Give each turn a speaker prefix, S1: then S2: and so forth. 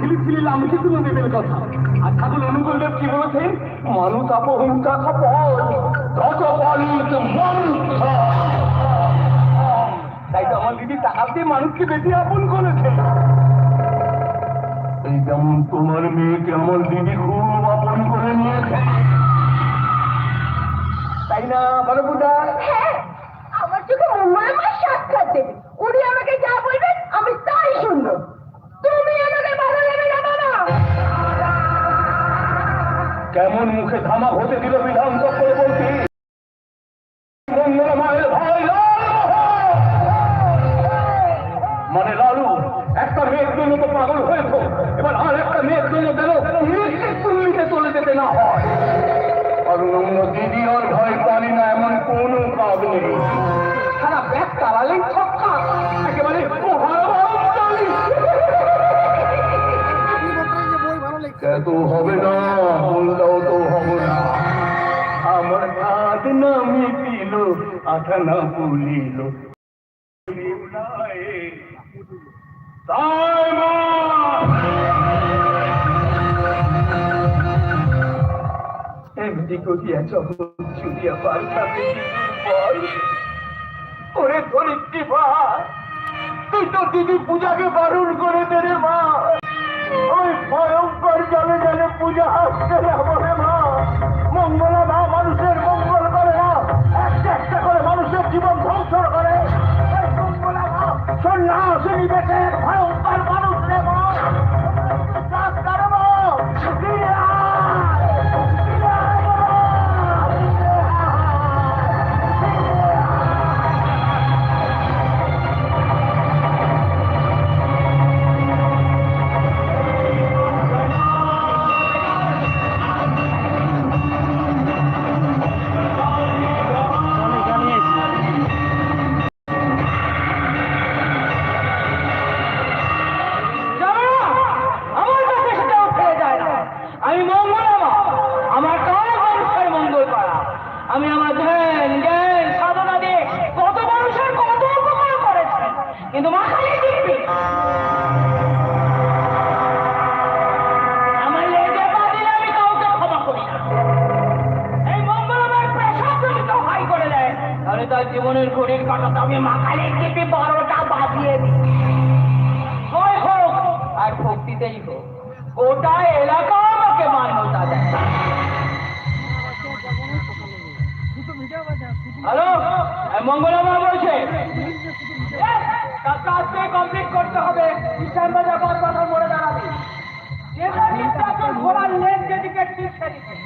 S1: ছিলি ছিলি লামকে তুমি দেবের কথা। আর ঠাকুর অনুকূল কি বলেছেন মানুষ আপহংসা খাপল যত বলিত মন্থ তাই তো আমার দিদি টাকা মানুষকে বেশি আপন করেছে। এই যেমন তোমার মেয়েকে আমার দিদি খুব আপন করে নিয়েছে। তাই না বড় বুধা
S2: হ্যাঁ আমার চোখে মঙ্গলের মা সাক্ষাৎ দেবে। উনি আমাকে যা বলবেন আমি
S1: কেমন মুখে ধামা হতে দিল বিধান মঙ্গল মানে লালু একটা মেয়ের জন্য তো পাগল হয়েছ। এবার আর একটা মেয়ের জন্য যেন মৃত্যুতে চলে যেতে না হয়। আর অন্য দিদি আর ভয় না এমন কোন কাজ নেই। সারা ব্যাগ চালালেই ছক্কা একেবারে হবে না। না পুলিল এমনি করিয়া যখন চুরিয়া পাল্টাতে বল, ওরে ধরিত্রী মা তুই তো দিদি পূজাকে বারণ করে দে রে মা। ওই ভয়ঙ্কর জলে সন্ন্যাসিনী বেটে ভয়ঙ্কর মানুষ
S3: আমার কাজ মানুষের মঙ্গল করা। আমি আমার ধ্যান, জ্ঞান, সাধনা দিয়ে কত মানুষের কত উপকার করেছে। কিন্তু করি করে তাহলে তার জীবনের ঘড়ির কাটাতে আমি দিবি বারোটা বাজিয়ে দিই। হয় হোক, আর ভক্তিতেই হোক। গোটা এলাকা মঙ্গলবার বলছে কাজটা আজকে কমপ্লিট করতে হবে ইসলাম বাজার পর কথা মনে দাঁড়াবে এটা নির্বাচন ঘোরার লেন যেদিকে